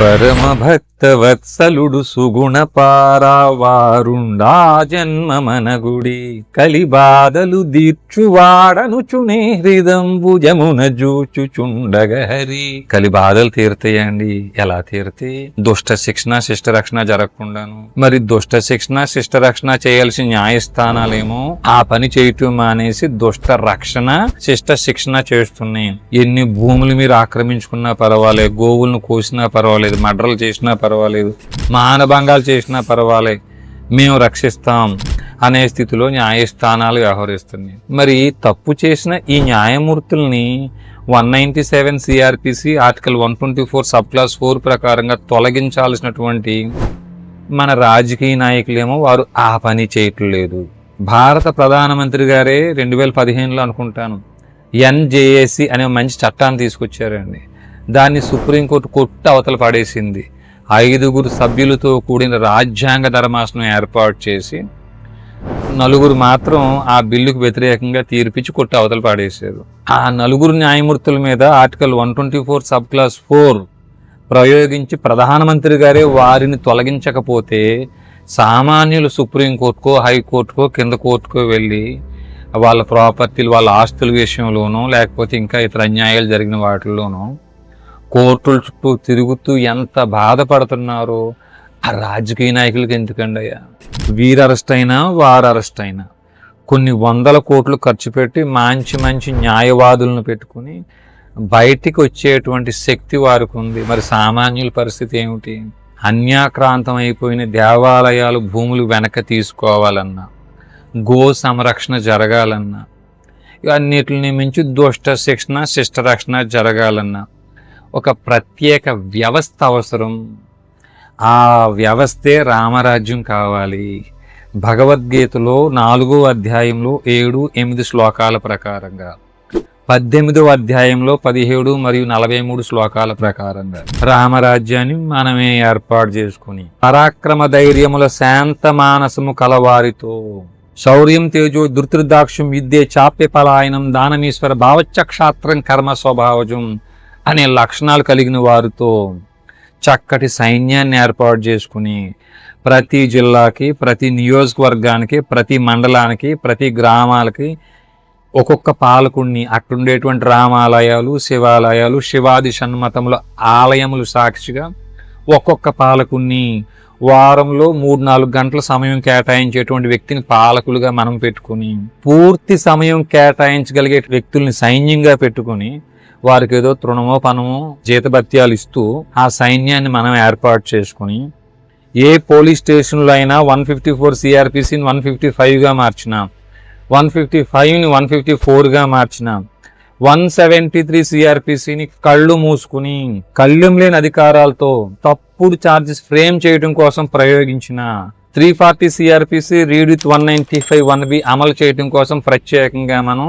పరమ భక్త వత్సలుడు సుగుణ పారావారుండా జన్మ మనగుడి కలి బాధలు దీర్చువాడనుచునే హృదంబు జమున జూచుచుండగ హరి కలి బాధలు తీరుతాయండి. ఎలా తీరితే? దుష్ట శిక్షణ శిష్ట రక్షణ జరగకుండాను మరి దుష్ట శిక్షణ శిష్ట రక్షణ చేయాల్సిన న్యాయస్థానాలేమో? ఆ పని చేయటం మానేసి దుష్ట రక్షణ శిష్ట శిక్షణ చేస్తున్నాయి. ఎన్ని భూములు మీరు ఆక్రమించుకున్నా పర్వాలేదు గోవులను కోసినా పర్వాలేదు మడ్రలు చేసినా పర్వాలేదు. మానభంగాలు చేసినా పర్వాలేదు మేము రక్షిస్తాం అనే స్థితిలో న్యాయస్థానాలు వ్యవహరిస్తున్నాయి. మరి తప్పు చేసిన ఈ న్యాయమూర్తుల్ని one ninety seven CrPC article one twenty four sub clause four ప్రకారంగా తొలగించాల్సినటువంటి మన రాజకీయ నాయకులేమో వారు ఆ పని చేయట్లేదు. భారత ప్రధానమంత్రి గారే రెండు వేల పదిహేనులో అనుకుంటాను. ఎన్జేఏసి అనే మంచి చట్టాన్ని తీసుకొచ్చారండి. దాన్ని సుప్రీంకోర్టు కొట్టు అవతల పడేసింది. ఐదుగురు సభ్యులతో కూడిన రాజ్యాంగ ధర్మాసనం ఏర్పాటు చేసి నలుగురు మాత్రం ఆ బిల్లుకు వ్యతిరేకంగా తీర్పిచ్చి కొట్టి అవతల పాడేశారు. ఆ నలుగురు న్యాయమూర్తుల మీద article one twenty four sub clause four ప్రయోగించి ప్రధానమంత్రి గారే వారిని తొలగించకపోతే సామాన్యులు సుప్రీంకోర్టుకో హైకోర్టుకో కింద కోర్టుకో వెళ్ళి వాళ్ళ ప్రాపర్టీలు వాళ్ళ ఆస్తుల విషయంలోనో లేకపోతే ఇంకా ఇతర అన్యాయాలు జరిగిన వాటిల్లోనో కోర్టుల చుట్టూ తిరుగుతూ ఎంత బాధపడుతున్నారో? ఆ రాజకీయ నాయకులకి ఎందుకండి అయ్యా? వీరు అరెస్ట్ అయినా వారు అరెస్ట్ అయినా. కొన్ని వందల కోట్లు ఖర్చు పెట్టి మంచి మంచి న్యాయవాదులను పెట్టుకుని బయటికి వచ్చేటువంటి శక్తి వారికి ఉంది. మరి సామాన్యుల పరిస్థితి ఏమిటి? అన్యాక్రాంతం అయిపోయిన దేవాలయాలు భూములు వెనక తీసుకోవాలన్నా గో సంరక్షణ జరగాలన్నా అన్నిటిని మించి దుష్ట శిక్షణ శిష్ట రక్షణ జరగాలన్నా ఒక ప్రత్యేక వ్యవస్థ అవసరం. ఆ వ్యవస్థే రామరాజ్యం కావాలి. భగవద్గీతలో నాలుగో అధ్యాయంలో ఏడు ఎనిమిది శ్లోకాల ప్రకారంగా పద్దెనిమిదవ అధ్యాయంలో పదిహేడు మరియు నలభై మూడు శ్లోకాల ప్రకారంగా రామరాజ్యాన్ని మనమే ఏర్పాటు చేసుకుని పరాక్రమ ధైర్యముల శాంత మానసము కలవారితో శౌర్యం తేజో ధృతృదాక్షం విద్యే చాప్య పలాయనం దానమీశ్వర భావచక్షాత్రం కర్మ స్వభావజం అనే లక్షణాలు కలిగిన వారితో చక్కటి సైన్యాన్ని ఏర్పాటు చేసుకుని ప్రతి జిల్లాకి ప్రతి నియోజకవర్గానికి ప్రతి మండలానికి ప్రతి గ్రామాలకి ఒక్కొక్క పాలకుడిని అక్కడుండేటువంటి రామాలయాలు శివాలయాలు శివాది షణ్మతముల ఆలయములు సాక్షిగా ఒక్కొక్క పాలకుడిని వారంలో మూడు నాలుగు గంటల సమయం కేటాయించేటువంటి వ్యక్తిని పాలకులుగా మనం పెట్టుకుని పూర్తి సమయం కేటాయించగలిగే వ్యక్తుల్ని సైన్యంగా పెట్టుకుని వారికి ఏదో తృణమో పనమో జీతభత్యాలు ఇస్తూ ఆ సైన్యాన్ని మనం ఏర్పాటు చేసుకుని ఏ పోలీస్ స్టేషన్లో అయినా వన్ ఫిఫ్టీ ఫోర్ సిఆర్పిసిని వన్ ఫిఫ్టీ ఫైవ్గా మార్చినాం. వన్ ఫిఫ్టీ ఫైవ్ని వన్ ఫిఫ్టీ ఫోర్గా మార్చినాం. వన్ సెవెంటీ త్రీ సిఆర్పిసిని కళ్ళు మూసుకుని కళ్ళెం లేని అధికారాలతో తప్పుడు ఛార్జెస్ ఫ్రేమ్ చేయడం కోసం ప్రయోగించిన three forty CrPC read with one ninety five one B అమలు చేయడం కోసం ప్రత్యేకంగా మనం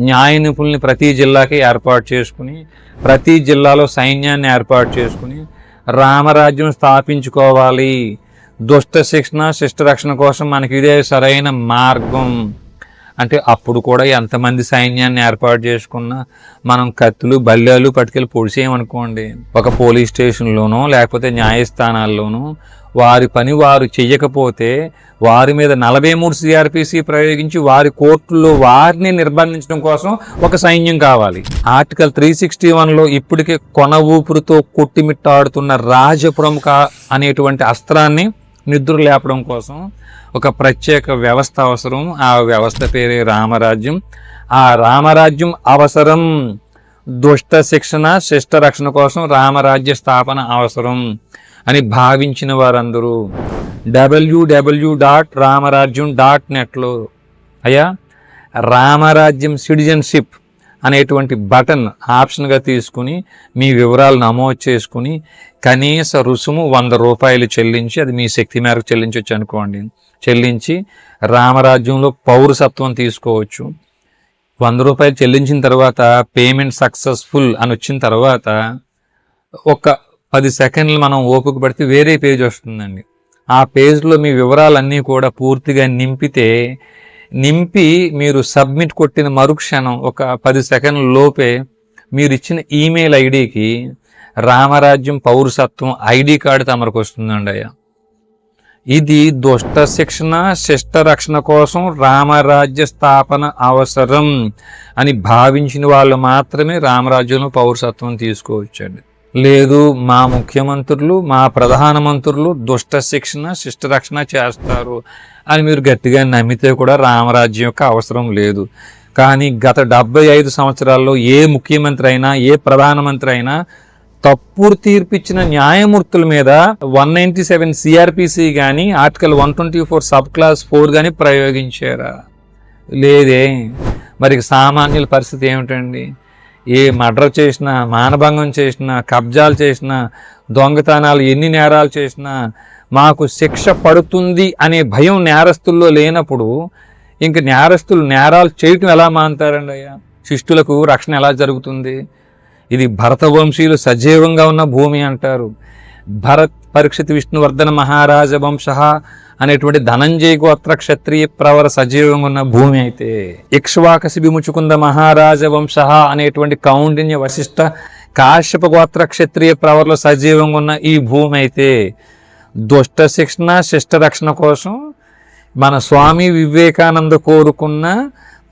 న్యాయ నిపుణుల్ని ప్రతి జిల్లాకి ఏర్పాటు చేసుకుని ప్రతి జిల్లాలో సైన్యాన్ని ఏర్పాటు చేసుకుని రామరాజ్యం స్థాపించుకోవాలి. దుష్ట శిక్షణ శిష్ట రక్షణ కోసం మనకి ఇదే సరైన మార్గం. అంటే అప్పుడు కూడా ఎంతమంది సైన్యాన్ని ఏర్పాటు చేసుకున్నా మనం కత్తులు బల్లెలు పట్టుకెళ్ళి పొడిచేయమనుకోండి. ఒక పోలీస్ స్టేషన్లోనో లేకపోతే న్యాయస్థానాల్లోనూ వారి పని వారు చెయ్యకపోతే వారి మీద నలభై మూడు సిఆర్పిసి ప్రయోగించి వారి కోర్టుల్లో వారిని నిర్బంధించడం కోసం ఒక సైన్యం కావాలి. ఆర్టికల్ త్రీ సిక్స్టీ వన్లో ఇప్పటికే కొన ఊపిరితో కొట్టిమిట్టాడుతున్న రాజప్రముఖ అనేటువంటి అస్త్రాన్ని నిద్ర లేపడం కోసం ఒక ప్రత్యేక వ్యవస్థ అవసరం. ఆ వ్యవస్థ పేరే రామరాజ్యం. ఆ రామరాజ్యం అవసరం. దుష్ట శిక్షణ శిష్ట రక్షణ కోసం రామరాజ్య స్థాపన అవసరం అని భావించిన వారందరూ. డబ్ల్యూడబ్ల్యూ డాట్ రామరాజ్యం డాట్ నెట్లో అయ్యా రామరాజ్యం సిటిజన్షిప్ అనేటువంటి బటన్ ఆప్షన్గా తీసుకుని మీ వివరాలు నమోదు చేసుకుని కనీస రుసుము వంద రూపాయలు చెల్లించి అది మీ శక్తి మేరకు చెల్లించవచ్చు అనుకోండి. చెల్లించి రామరాజ్యంలో పౌరసత్వం తీసుకోవచ్చు. వంద రూపాయలు చెల్లించిన తర్వాత పేమెంట్ సక్సెస్ఫుల్ అని వచ్చిన తర్వాత ఒక పది సెకండ్లు మనం ఓపిక పడితే వేరే పేజ్ వస్తుందండి. ఆ పేజ్లో మీ వివరాలన్నీ కూడా పూర్తిగా నింపితే నింపి మీరు సబ్మిట్ కొట్టిన మరుక్షణం ఒక పది సెకండ్ల లోపే మీరు ఇచ్చిన ఈమెయిల్ ఐడికి రామరాజ్యం పౌరసత్వం ఐడి కార్డు తమరికి వస్తుందండి అయ్యా. ఇది దుష్ట శిక్షణ శిష్ట రక్షణ కోసం రామరాజ్య స్థాపన అవసరం అని భావించిన వాళ్ళు మాత్రమే రామరాజ్యంలో పౌరసత్వం తీసుకోవచ్చండి. లేదు మా ముఖ్యమంత్రులు మా ప్రధానమంత్రులు దుష్ట శిక్షణ శిష్ట రక్షణ చేస్తారు అని మీరు గట్టిగా నమ్మితే కూడా రామరాజ్యం యొక్క అవసరం లేదు. కానీ గత డెబ్బై ఐదు సంవత్సరాల్లో ఏ ముఖ్యమంత్రి అయినా ఏ ప్రధానమంత్రి అయినా తప్పుడు తీర్పిచ్చిన న్యాయమూర్తుల మీద వన్ నైంటీ సెవెన్ సిఆర్పిసి కానీ article one twenty four sub clause four కానీ ప్రయోగించారా? లేదే. మరి సామాన్యుల పరిస్థితి ఏమిటండి? ఏ మర్డర్ చేసినా మానభంగం చేసినా కబ్జాలు చేసినా దొంగతనాలు ఎన్ని నేరాలు చేసినా మాకు శిక్ష పడుతుంది అనే భయం నేరస్తుల్లో లేనప్పుడు ఇంక నేరస్తులు నేరాలు చేయటం ఎలా మానుతారండి అయ్యా? శిష్టులకు రక్షణ ఎలా జరుగుతుంది? ఇది భరత వంశీయులు సజీవంగా ఉన్న భూమి అంటారు. భరత్ పరీక్షిత్ విష్ణువర్ధన మహారాజ వంశ అనేటువంటి ధనంజయ గోత్ర క్షత్రియ ప్రవర సజీవంగా ఉన్న భూమి అయితే ఇక్ష్వాకసి విముచుకుంద మహారాజ వంశ అనేటువంటి కౌండిన్య వశిష్ట కాశ్యప గోత్ర క్షత్రియ ప్రవర్లో సజీవంగా ఉన్న ఈ భూమి అయితే దుష్ట శిక్షణ శిష్ట రక్షణ కోసం మన స్వామి వివేకానంద కోరుకున్న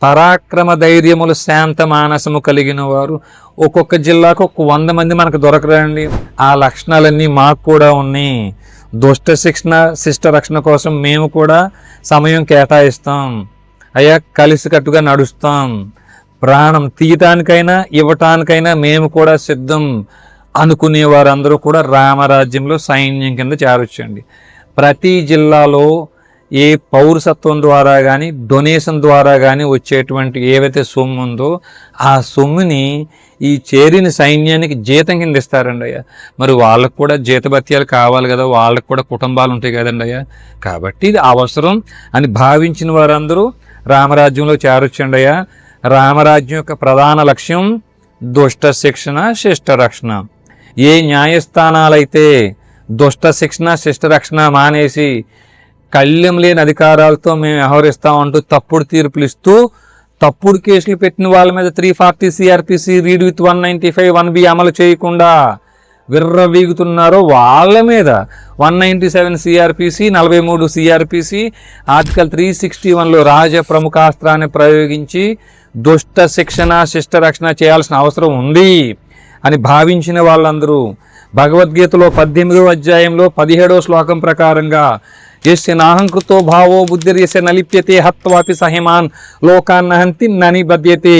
పరాక్రమ ధైర్యములు శాంత మానసము కలిగిన వారు ఒక్కొక్క జిల్లాకు ఒక వంద మంది మనకు దొరకరండి. ఆ లక్షణాలన్నీ మాకు కూడా ఉన్నాయి. దుష్ట శిక్షణ శిష్ట రక్షణ కోసం మేము కూడా సమయం కేటాయిస్తాం. అయ్యా కలిసికట్టుగా నడుస్తాం. ప్రాణం తీయటానికైనా ఇవ్వటానికైనా మేము కూడా సిద్ధం. అనుకునే వారందరూ కూడా రామరాజ్యంలో సైన్యం కింద చేరొచ్చండి. ప్రతి జిల్లాలో ఏ పౌరసత్వం ద్వారా కానీ డొనేషన్ ద్వారా కానీ వచ్చేటువంటి ఏవైతే సొమ్ము ఉందో ఆ సొమ్ముని ఈ చేరిన సైన్యానికి జీతం కింద ఇస్తారండి అయ్యా. మరి వాళ్ళకు కూడా జీతభత్యాలు కావాలి కదా వాళ్ళకు కూడా కుటుంబాలు ఉంటాయి కదండి అయ్యా. కాబట్టి ఇది అవసరం అని భావించిన వారందరూ రామరాజ్యంలో చేరొచ్చండి అయ్యా. రామరాజ్యం యొక్క ప్రధాన లక్ష్యం దుష్ట శిక్షణ శిష్ట రక్షణ. ఏ న్యాయస్థానాలైతే దుష్ట శిక్షణ శిష్ట రక్షణ మానేసి కళ్యం లేని అధికారాలతో మేము వ్యవహరిస్తామంటూ తప్పుడు తీర్పులు ఇస్తూ తప్పుడు కేసులు పెట్టిన వాళ్ళ మీద three forty CrPC read with one ninety five one B అమలు చేయకుండా విర్రవీగుతున్నారో వాళ్ళ మీద. వన్ నైంటీ సెవెన్ సిఆర్పిసి నలభై మూడు సిఆర్పిసి ఆర్టికల్ త్రీ సిక్స్టీ వన్లో రాజ ప్రముఖాస్త్రాన్ని ప్రయోగించి దుష్ట శిక్షణ శిష్ట రక్షణ చేయాల్సిన అవసరం ఉంది అని భావించిన వాళ్ళందరూ భగవద్గీతలో పద్దెనిమిదో అధ్యాయంలో పదిహేడవ శ్లోకం ప్రకారంగా యస్య నాహంకృతో భావో బుద్ధిర్యస్య నలిప్యతే హత్వాపి సహిమాన్ లోకాన్నహంతి నని బద్యతే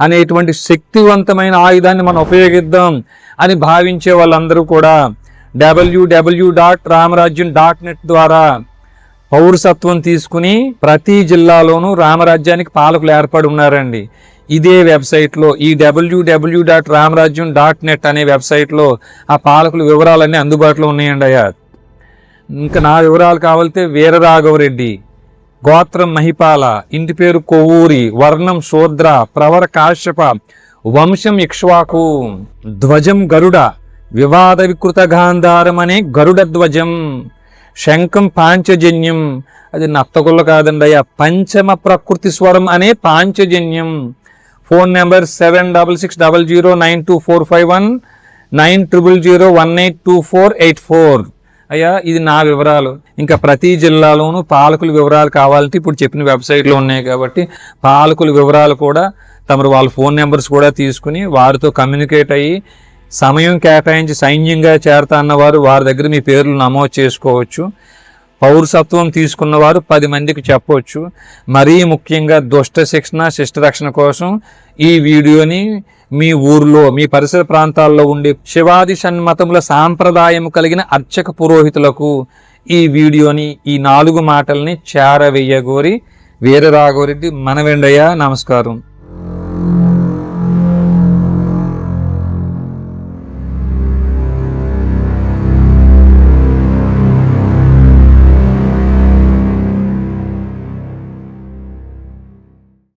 అనేటువంటి శక్తివంతమైన ఆయుధాన్ని మనం ఉపయోగిద్దాం అని భావించే వాళ్ళందరూ కూడా WW dot Ramarajyam dot net ద్వారా పౌరసత్వం తీసుకుని ప్రతి జిల్లాలోనూ రామరాజ్యానికి పాలకులు ఏర్పడి ఉన్నారండి ఇదే వెబ్సైట్లో ఈ WW dot Ramarajyam dot net అనే వెబ్సైట్లో ఆ పాలకుల వివరాలన్నీ అందుబాటులో ఉన్నాయండి అయ్యా ఇంకా నా వివరాలు కావాలితే వీరరాఘవరెడ్డి గోత్రం మహిపాల ఇంటి పేరు కొవ్వూరి వర్ణం శూద్ర ప్రవర కాశ్యప వంశం ఇక్ష్వాకు ధ్వజం గరుడ వివాద వికృత గాంధారం అనే గరుడ ధ్వజం శంఖం పాంచజన్యం అది నత్తగుల్ల కాదండి అయ్యా పంచమ ప్రకృతి స్వరం అనే Panchajanyam. Phone number seven double six double zero nine two four five one nine triple zero one eight two four eight four. అయ్యా ఇది నా వివరాలు. ఇంకా ప్రతి జిల్లాలోనూ పాలకుల వివరాలు కావాలంటే ఇప్పుడు చెప్పిన వెబ్సైట్లో ఉన్నాయి కాబట్టి పాలకుల వివరాలు కూడా తమరు వాళ్ళ ఫోన్ నెంబర్స్ కూడా తీసుకుని వారితో కమ్యూనికేట్ అయ్యి సమయం కేటాయించి సైన్యంగా చేరతా అన్నవారు వారి దగ్గర మీ పేర్లు నమోదు చేసుకోవచ్చు. పౌరసత్వం తీసుకున్నవారు పది మందికి చెప్పవచ్చు మరీ ముఖ్యంగా దుష్ట శిక్షణ శిష్ట రక్షణ కోసం ఈ వీడియోని మీ ఊర్లో మీ పరిసర ప్రాంతాల్లో ఉండే శివాది షణ్మతముల సాంప్రదాయం కలిగిన అర్చక పురోహితులకు ఈ వీడియోని ఈ నాలుగు మాటల్ని చేరవేయగోరి వీరరాఘవరెడ్డి మనవెండయ్య నమస్కారం.